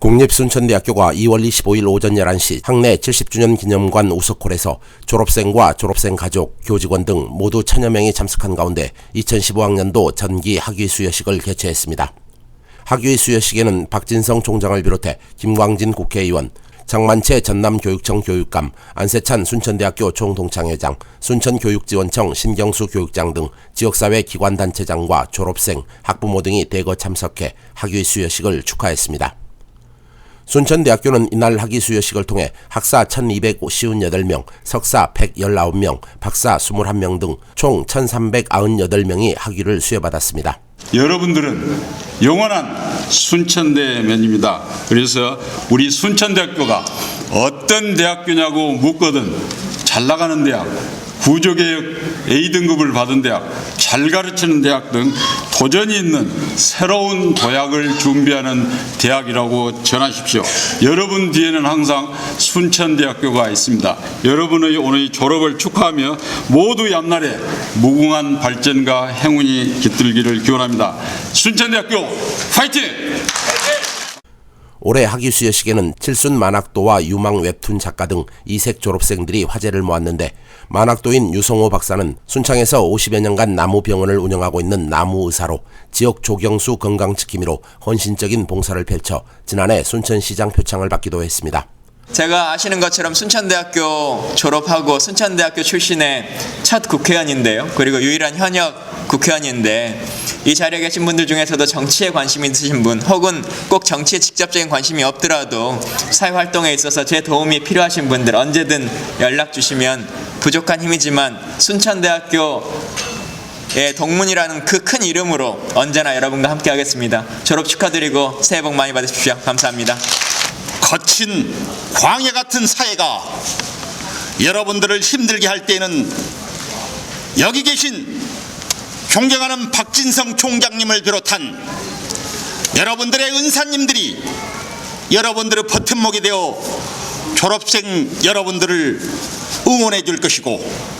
국립순천대학교가 2월 25일 오전 11시 학내 70주년 기념관 우석홀에서 졸업생과 졸업생 가족, 교직원 등 모두 천여 명이 참석한 가운데 2015학년도 전기 학위 수여식을 개최했습니다. 학위 수여식에는 박진성 총장을 비롯해 김광진 국회의원, 장만채 전남교육청 교육감, 안세찬 순천대학교 총동창회장, 순천교육지원청 신경수 교육장 등 지역사회 기관단체장과 졸업생, 학부모 등이 대거 참석해 학위 수여식을 축하했습니다. 순천대학교는 이날 학위 수여식을 통해 학사 1258명, 석사 119명, 박사 21명 등 총 1398명이 학위를 수여받았습니다. 여러분들은 영원한 순천대면입니다. 그래서 우리 순천대학교가 어떤 대학교냐고 묻거든 잘 나가는 대학, 구조개혁 A등급을 받은 대학, 잘 가르치는 대학 등 도전이 있는 새로운 도약을 준비하는 대학이라고 전하십시오. 여러분 뒤에는 항상 순천대학교가 있습니다. 여러분의 오늘 졸업을 축하하며 모두 앞날에 무궁한 발전과 행운이 깃들기를 기원합니다. 순천대학교 파이팅! 올해 학위 수여식에는 칠순 만학도와 유망 웹툰 작가 등 이색 졸업생들이 화제를 모았는데 만학도인 유성호 박사는 순창에서 50여 년간 나무병원을 운영하고 있는 나무의사로 지역 조경수 건강지킴이로 헌신적인 봉사를 펼쳐 지난해 순천시장 표창을 받기도 했습니다. 제가 아시는 것처럼 순천대학교 졸업하고 순천대학교 출신의 첫 국회의원인데요. 그리고 유일한 현역 국회의원인데 이 자리에 계신 분들 중에서도 정치에 관심이 있으신 분 혹은 꼭 정치에 직접적인 관심이 없더라도 사회활동에 있어서 제 도움이 필요하신 분들 언제든 연락 주시면 부족한 힘이지만 순천대학교 의 동문이라는 그 큰 이름으로 언제나 여러분과 함께 하겠습니다. 졸업 축하드리고 새해 복 많이 받으십시오. 감사합니다. 거친 광야 같은 사회가 여러분들을 힘들게 할 때는 여기 계신 존경하는 박진성 총장님을 비롯한 여러분들의 은사님들이 여러분들의 버팀목이 되어 졸업생 여러분들을 응원해 줄 것이고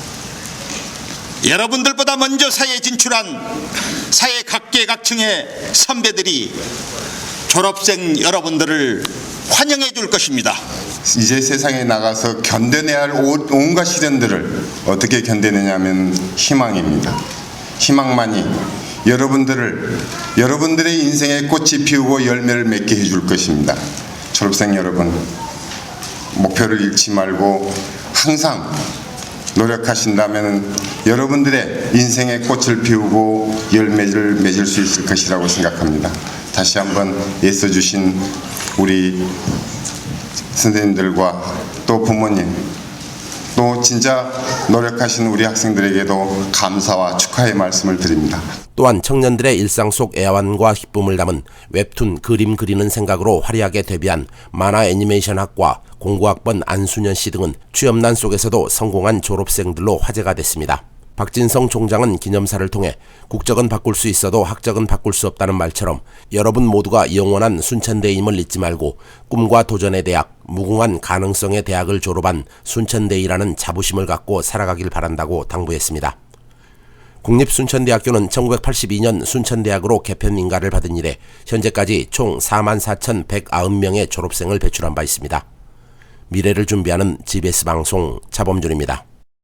여러분들보다 먼저 사회에 진출한 사회 각계각층의 선배들이 졸업생 여러분들을 환영해 줄 것입니다. 이제 세상에 나가서 견뎌내야 할 온- 온갖 시련들을 어떻게 견뎌내냐면 희망입니다. 희망만이 여러분들을 여러분들의 인생에 꽃이 피우고 열매를 맺게 해줄 것입니다. 졸업생 여러분 목표를 잃지 말고 항상 노력하신다면 여러분들의 인생의 꽃을 피우고 열매를 맺을 수 있을 것이라고 생각합니다. 다시 한번 애써 주신 우리 선생님들과 또 부모님 또 진짜 노력하신 우리 학생들에게도 감사와 축하의 말씀을 드립니다. 또한 청년들의 일상 속 애환과 기쁨을 담은 웹툰 그림 그리는 생각으로 화려하게 데뷔한 만화 애니메이션 학과 공고학번 안수년 씨 등은 취업난 속에서도 성공한 졸업생들로 화제가 됐습니다. 박진성 총장은 기념사를 통해 국적은 바꿀 수 있어도 학적은 바꿀 수 없다는 말처럼 여러분 모두가 영원한 순천대임을 잊지 말고 꿈과 도전의 대학, 무궁한 가능성의 대학을 졸업한 순천대이라는 자부심을 갖고 살아가길 바란다고 당부했습니다. 국립순천대학교는 1982년 순천대학으로 개편 인가를 받은 이래 현재까지 총 44,190명의 졸업생을 배출한 바 있습니다. 미래를 준비하는 GBS 방송 차범준입니다.